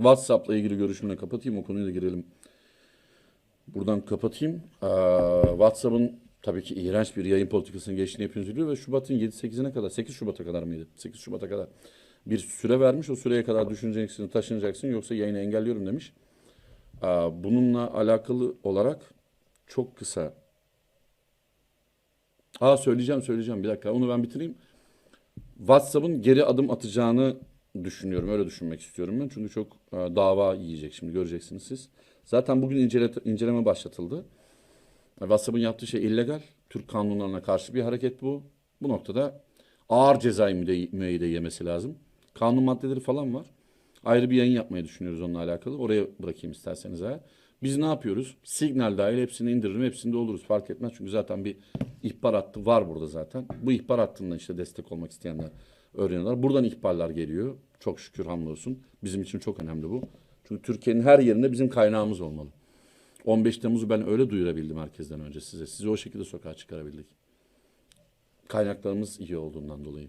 WhatsApp'la ilgili görüşümle kapatayım. O konuya da girelim. Buradan kapatayım. Ee, WhatsApp'ın tabii ki iğrenç bir yayın politikasını geçtiğini hepiniz biliyor ve Şubat'ın 7-8'ine kadar, 8 Şubat'a kadar mıydı? 8 Şubat'a kadar bir süre vermiş. O süreye kadar düşüneceksin, taşınacaksın yoksa yayını engelliyorum demiş. Ee, bununla alakalı olarak çok kısa. Aa söyleyeceğim söyleyeceğim bir dakika onu ben bitireyim. WhatsApp'ın geri adım atacağını düşünüyorum. Öyle düşünmek istiyorum ben. Çünkü çok e, dava yiyecek şimdi göreceksiniz siz. Zaten bugün incele, inceleme başlatıldı. WhatsApp'ın yaptığı şey illegal. Türk kanunlarına karşı bir hareket bu. Bu noktada ağır cezai müeyyide yemesi lazım. Kanun maddeleri falan var. Ayrı bir yayın yapmayı düşünüyoruz onunla alakalı. Oraya bırakayım isterseniz eğer. Biz ne yapıyoruz? Signal dahil hepsini indiririm, hepsinde oluruz. Fark etmez çünkü zaten bir ihbar hattı var burada zaten. Bu ihbar hattından işte destek olmak isteyenler öğreniyorlar. Buradan ihbarlar geliyor. Çok şükür hamdolsun. Bizim için çok önemli bu. Çünkü Türkiye'nin her yerinde bizim kaynağımız olmalı. 15 Temmuz'u ben öyle duyurabildim herkesten önce size. Sizi o şekilde sokağa çıkarabildik. Kaynaklarımız iyi olduğundan dolayı.